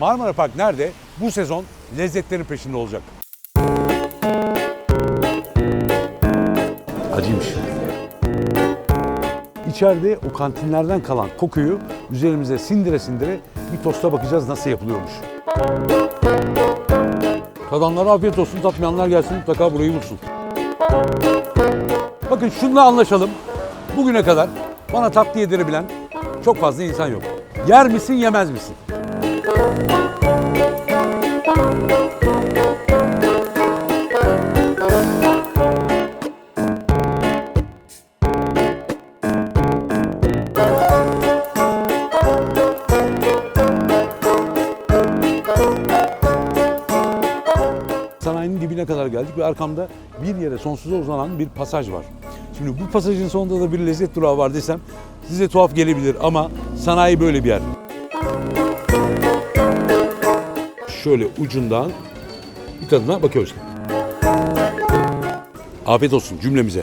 Marmara Park nerede? Bu sezon lezzetlerin peşinde olacak. Acıymış. İçeride o kantinlerden kalan kokuyu üzerimize sindire sindire bir tosta bakacağız nasıl yapılıyormuş. Tadanlara afiyet olsun, tatmayanlar gelsin mutlaka burayı bulsun. Bakın şununla anlaşalım. Bugüne kadar bana tatlı yedirebilen çok fazla insan yok. Yer misin, yemez misin? Sanayinin dibine kadar geldik ve arkamda bir yere sonsuza uzanan bir pasaj var. Şimdi bu pasajın sonunda da bir lezzet durağı var desem size tuhaf gelebilir ama sanayi böyle bir yer. Şöyle ucundan bir tadına bakıyoruz. Afiyet olsun cümlemize.